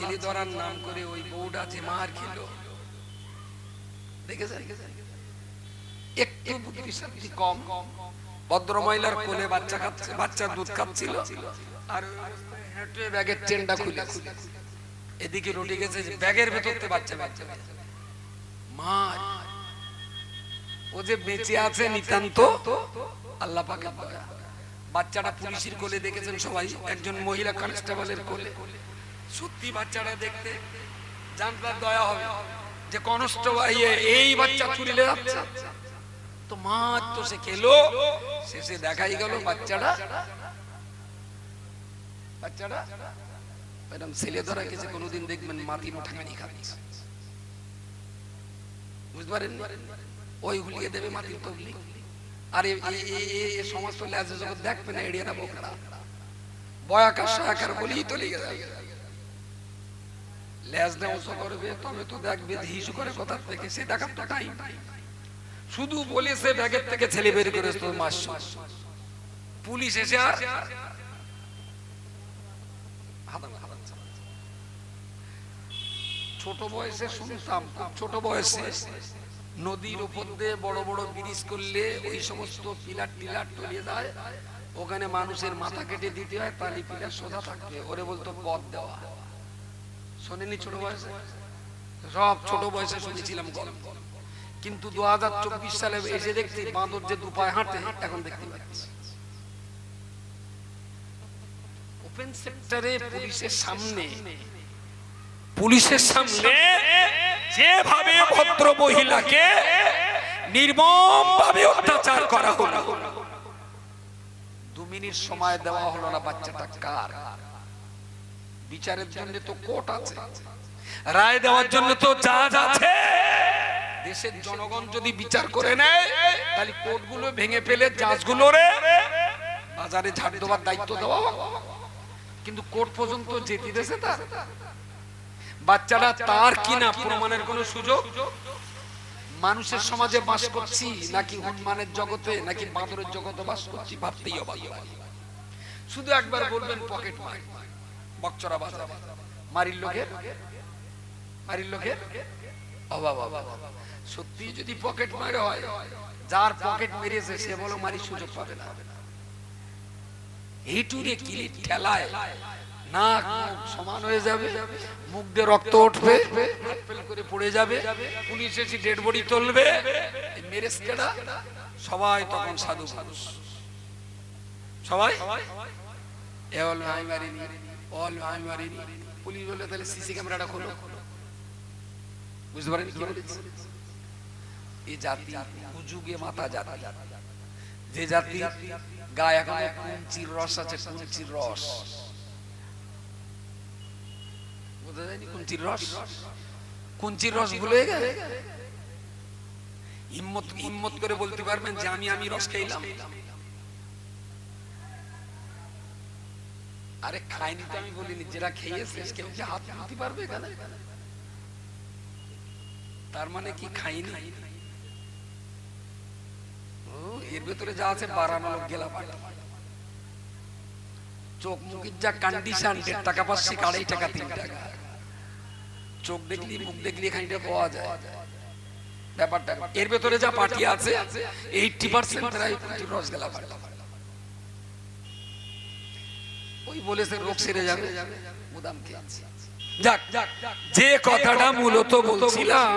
ছেলে ধরার নাম করে ওই বউটা যে মার। খেল ও যে বেঁচে আছে নিতান্ত, আল্লাহ বাচ্চাটা পুলিশের কোলে দেখেছেন সবাই, একজন মহিলা কনস্টেবলের কোলে। সত্যি বাচ্চাটা দেখতে জানলার দয়া হবে যে কনস্টেবল এই বাচ্চা চুরিলে যাচ্ছে। তো মা তো সে খেলো, শেষে দেখাই গেল বাচ্চাটা বাচ্চাটা এরকম ছেলে ধরা গেছে, কোনোদিন দেখবেন মাটির ঠাকানি খাচ্ছে। বুঝতে পারেন ওই হুলিয়ে দেবে মাটির তবলি। আর এ- এ- এ- এ- এ সমস্ত ল্যাজে যখন দেখবে না, এড়িয়ে না বোকরা বয়াকার সহাকার বলেই তো যাবে নেওয়া করবে, তবে তো দেখবে হিসু করে থেকে? সে দেখার তো শুধু বলে সে ব্যাগের থেকে ছেলে বের করে তো মাস পুলিশ এসে আর। ছোট বয়সে শুনতাম ছোট বয়সে নদীর উপর দিয়ে বড় বড় ব্রিজ করলে ওই সমস্ত পিলার টিলার টলিয়ে যায়। ওখানে মানুষের মাথা কেটে দিতে হয় তালি পিলার সোজা থাকবে। ওরে বলতো পথ দেওয়া। শোনেনি ছোট বয়সে? সব ছোট বয়সে শুনেছিলাম গল্প। কিন্তু দু হাজার চব্বিশ সালে এসে দেখছি বাঁদর যে দুপায় হাঁটে, এখন দেখতে পাচ্ছি। ওপেন সেক্টরে পুলিশের সামনে পুলিশের সামনে যেভাবে ভদ্র মহিলাকে নির্মম ভাবে অত্যাচার করা হলো, দু মিনিট সময় দেওয়া হলো না বাচ্চাটা কার? বিচারের জন্য তো কোর্ট আছে। রায় দেওয়ার জন্য তো জাজ আছে। দেশের জনগণ যদি বিচার করে নেয় তাহলে কোর্টগুলো ভেঙে ফেলে জাজগুলো রে বাজারে ঝাড় দেওয়ার দায়িত্ব দেওয়া। কিন্তু কোর্ট পর্যন্ত যেতে দেশে তার। বাচ্চারা তার কিনা প্রমাণের কোনো সুযোগ? মানুষের সমাজে বাস করছি নাকি হনুমানের জগতে নাকি বাঁদরের জগতে বাস করছি ভাবতেই অবাক। শুধু একবার বলবেন পকেট মার। বকচরা বাজার। মারির লোকের? মারির লোকের? সত্যি যদি পকেট মারে হয়, যার পকেট মেরেছে, সে বলো মারি সুযোগ পাবে না। কিলি ঠেলায় সমান হয়ে যাবে, মুখ দিয়ে রক্ত উঠবে করে পড়ে যাবে, পুলিশ এসে ডেড বডি তুলবে। এই মেরেস্কেরা সবাই তখন সাধু মানুষ সবাই? এ আমি মারিনি যে জাতি কুঞ্চির রস আছে, কুঞ্চির রস। বোঝা যায়নি কুঞ্চির রস? কুঞ্চির রস ভুলে হিম্মত হিম্মত করে বলতে পারবেন যে আমি আমি রস খাইলাম। আরে খাইনি তো আমি বলিনি, যেটা খেয়েছে কেউ কি হাত তুলতে পারবে তার মানে কি খাইনি এর ভেতরে যা আছে বাড়ানো লোক গেলা চোখ মুখের যা কন্ডিশন দেড় টাকা পাচ্ছি আড়াই টাকা, তিন টাকা। চোখ দেখলি, মুখ দেখলি খানিটা পাওয়া যায়। ব্যাপারটা, এর ভেতরে যা পার্টি আছে এইটটি পার্সেন্ট রস গেলা ওই বলেছে রোগ সেরে যাবে। মুদাম আছে। যাক। যে কথাটা মূলত বলছিলাম